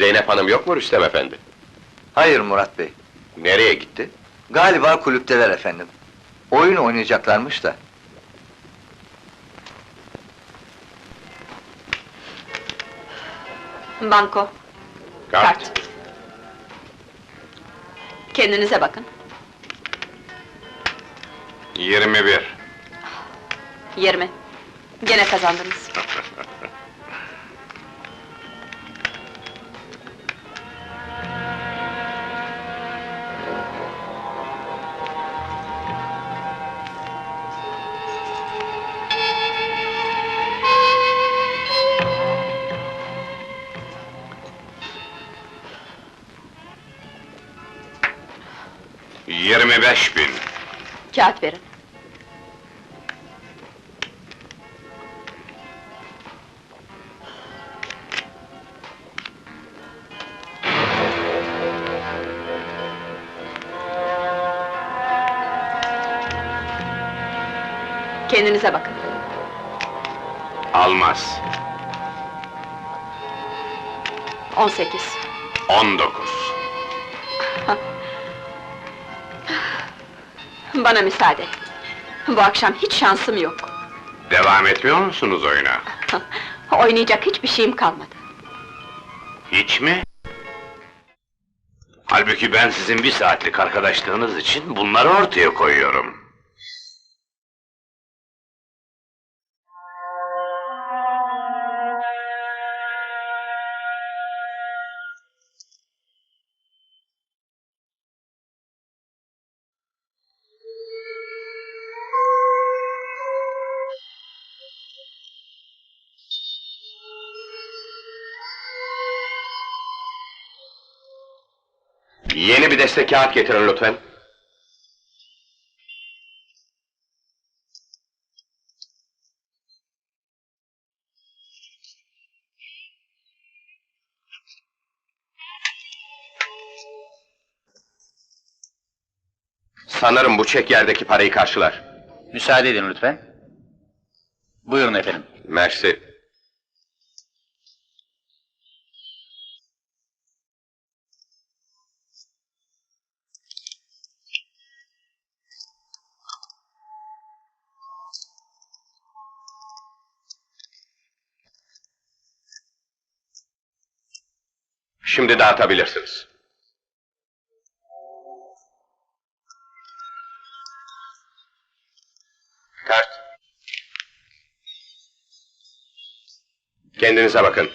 Zeynep Hanım yok mu Rüstem efendi? Hayır Murat Bey. Nereye gitti? Galiba kulüpteler efendim. Oyun oynayacaklarmış da. Banko, kart. Kendinize bakın. 21. 20. Gene kazandınız. Yirmi beş bin. Kağıt verin. Kendinize bakın. Almaz. 18. 19. Bana müsaade. Bu akşam hiç şansım yok. Devam etmiyor musunuz oyuna? Oynayacak hiçbir şeyim kalmadı. Hiç mi? Halbuki ben sizin bir saatlik arkadaşlığınız için bunları ortaya koyuyorum. Bir deste kağıt getirin lütfen. Sanırım bu çek yerdeki parayı karşılar. Müsaade edin lütfen. Buyurun efendim. Mersi. Şimdi dağıtabilirsiniz. Kart. Kendinize bakın.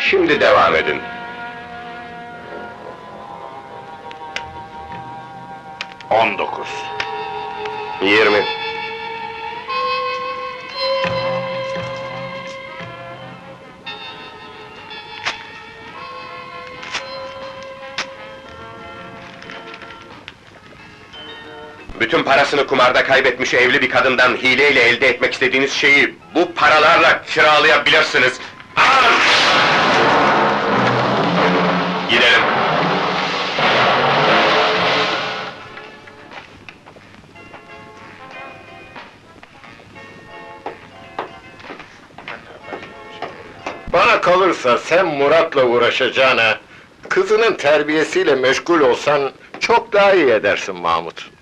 Şimdi devam edin. On dokuz. Yirmi. Bütün parasını kumarda kaybetmiş evli bir kadından hileyle elde etmek istediğiniz şeyi bu paralarla kiralayabilirsiniz. Alın! Gidelim. Bana kalırsa sen Murat'la uğraşacağına, kızının terbiyesiyle meşgul olsan çok daha iyi edersin Mahmut.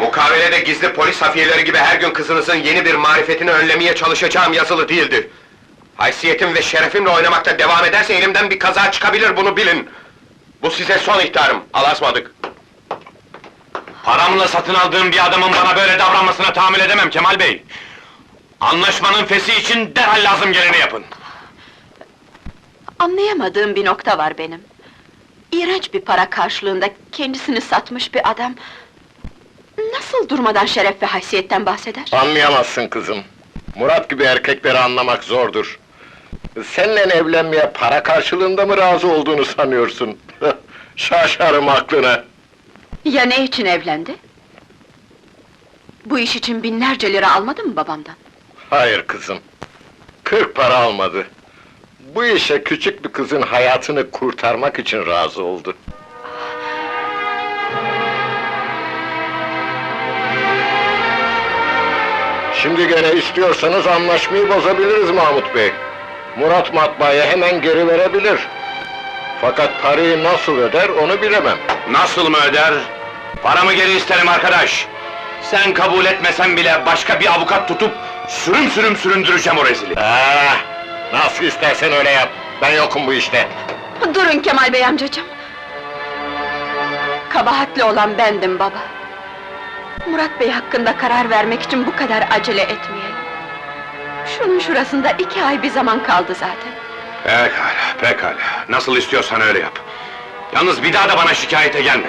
Mukavelede gizli polis hafiyeleri gibi her gün kızınızın yeni bir marifetini önlemeye çalışacağım yazılı değildi. Haysiyetim ve şerefimle oynamakta devam ederse elimden bir kaza çıkabilir bunu bilin. Bu size son ihtarım, alasmadık. Paramla satın aldığım bir adamın bana böyle davranmasına tahammül edemem Kemal Bey. Anlaşmanın fesi için derhal lazım geleni yapın. Anlayamadığım bir nokta var benim. İğrenç bir para karşılığında kendisini satmış bir adam... ...nasıl durmadan şeref ve haysiyetten bahseder? Anlayamazsın kızım. Murat gibi erkekleri anlamak zordur. Seninle evlenmeye para karşılığında mı razı olduğunu sanıyorsun? Şaşarım aklına. Ya ne için evlendi? Bu iş için binlerce lira almadı mı babamdan? Hayır kızım. Kırk para almadı. Bu işe küçük bir kızın hayatını kurtarmak için razı oldu. Şimdi gene istiyorsanız anlaşmayı bozabiliriz Mahmut Bey. Murat matbaaya hemen geri verebilir. Fakat parayı nasıl öder onu bilemem. Nasıl mı öder? Paramı geri isterim arkadaş. Sen kabul etmesen bile başka bir avukat tutup sürüm sürüm süründüreceğim o rezili. Ah, nasıl istersen öyle yap. Ben yokum bu işte. Durun Kemal Bey amcacığım. Kabahatli olan bendim baba. Murat Bey hakkında karar vermek için bu kadar acele etmeyelim. Şunun şurasında iki ay bir zaman kaldı zaten. Pekala, pekala. Nasıl istiyorsan öyle yap. Yalnız bir daha da bana şikayete gelme.